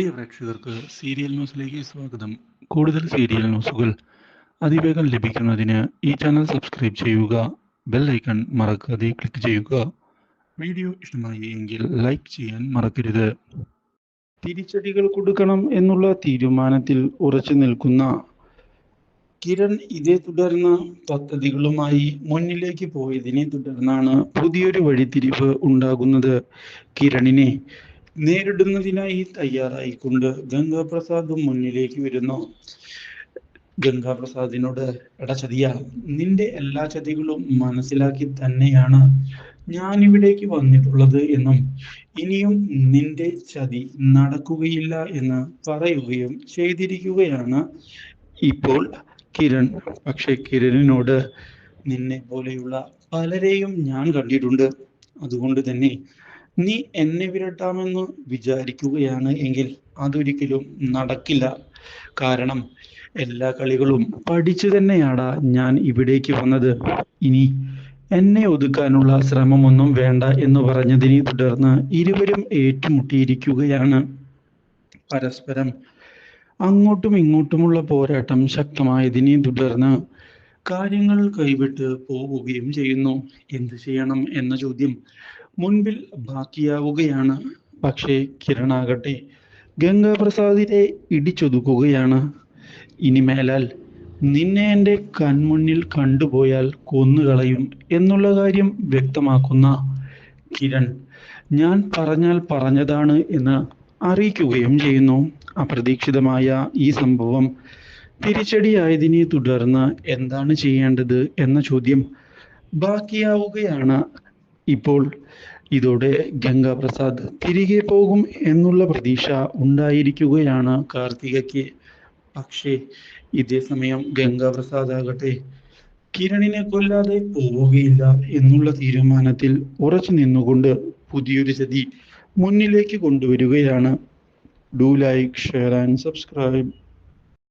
പ്രിയ പ്രേക്ഷകർക്ക് സീരിയൽ ന്യൂസിലേക്ക് സ്വാഗതം. കൂടുതൽ സീരിയൽ ന്യൂസുകൾ അതിവേഗം ലഭിക്കുന്നതിന് ഈ ചാനൽ സബ്സ്ക്രൈബ് ചെയ്യുക ബെൽ ഐക്കൺ മറക്കാതെ ക്ലിക്ക് ചെയ്യുക. വീഡിയോ ഇഷ്ടമായി എങ്കിൽ ലൈക്ക് ചെയ്യാൻ മറക്കരുത്. തിരിച്ചടികൾ കൊടുക്കണം എന്നുള്ള തീരുമാനത്തിൽ ഉറച്ചു നിൽക്കുന്ന കിരൺ ഇതേ തുടർന്ന് പദ്ധതികളുമായി മുന്നിലേക്ക് പോയതിനെ തുടർന്നാണ് പുതിയൊരു വഴിത്തിരിവ് ഉണ്ടാകുന്നത്. കിരണിനെ നേരിടുന്നതിനായി തയ്യാറായിക്കൊണ്ട് ഗംഗാപ്രസാദും മുന്നിലേക്ക് വരുന്നു. ഗംഗാപ്രസാദിനോട് എടാ ചതിയ നിന്റെ എല്ലാ ചതികളും മനസ്സിലാക്കി തന്നെയാണ് ഞാൻ ഇവിടേക്ക് വന്നിട്ടുള്ളത് എന്നും ഇനിയും നിന്റെ ചതി നടക്കുകയില്ല എന്ന് പറയുകയും ചെയ്തിരിക്കുകയാണ്. ഇപ്പോൾ കിരൺ പക്ഷെ കിരണിനോട് നിന്നെ പോലെയുള്ള പലരെയും ഞാൻ കണ്ടിട്ടുണ്ട്. അതുകൊണ്ട് തന്നെ നീ എന്നെ വിരട്ടാമെന്ന് വിചാരിക്കുകയാണ് എങ്കിൽ അതൊരിക്കലും നടക്കില്ല. കാരണം എല്ലാ കളികളും പഠിച്ചു തന്നെയാടാ ഞാൻ ഇവിടേക്ക് വന്നത്. ഇനി എന്നെ ഒതുക്കാനുള്ള ശ്രമമൊന്നും വേണ്ട എന്ന് പറഞ്ഞതിനെ തുടർന്ന് ഇരുവരും ഏറ്റുമുട്ടിയിരിക്കുകയാണ്. പരസ്പരം അങ്ങോട്ടും ഇങ്ങോട്ടുമുള്ള പോരാട്ടം ശക്തമായതിനെ തുടർന്ന് കാര്യങ്ങൾ കൈവിട്ട് പോവുകയും ചെയ്യുന്നു. എന്ത് ചെയ്യണം എന്ന ചോദ്യം മുൻപിൽ ബാക്കിയാവുകയാണ്. പക്ഷേ കിരണാകട്ടെ ഗംഗാപ്രസാദിനെ ഇടിച്ചൊതുക്കുകയാണ്. ഇനി മേലാൽ നിന്നെ എന്റെ കൺമുന്നിൽ കണ്ടുപോയാൽ കൊന്നുകളയും എന്നുള്ള കാര്യം വ്യക്തമാക്കുന്ന കിരൺ ഞാൻ പറഞ്ഞാൽ പറഞ്ഞതാണ് എന്ന് അറിയിക്കുകയും ചെയ്യുന്നു. അപ്രതീക്ഷിതമായ ഈ സംഭവം തിരിച്ചടിയായതിനെ തുടർന്ന് എന്താണ് ചെയ്യേണ്ടത് എന്ന ചോദ്യം ബാക്കിയാവുകയാണ്. ഇപ്പോൾ ഇതോടെ ഗംഗാപ്രസാദ് തിരികെ പോകും എന്നുള്ള പ്രതീക്ഷ ഉണ്ടായിരിക്കുകയാണ് കാർത്തികയ്ക്ക്. പക്ഷേ ഇതേ സമയം ഗംഗാപ്രസാദ് ആകട്ടെ കിരണിനെ കൊല്ലാതെ പോവുകയില്ല എന്നുള്ള തീരുമാനത്തിൽ ഉറച്ചു നിന്നുകൊണ്ട് പുതിയൊരു ചതി മുന്നിലേക്ക് കൊണ്ടുവരികയാണ്. Do like share and subscribe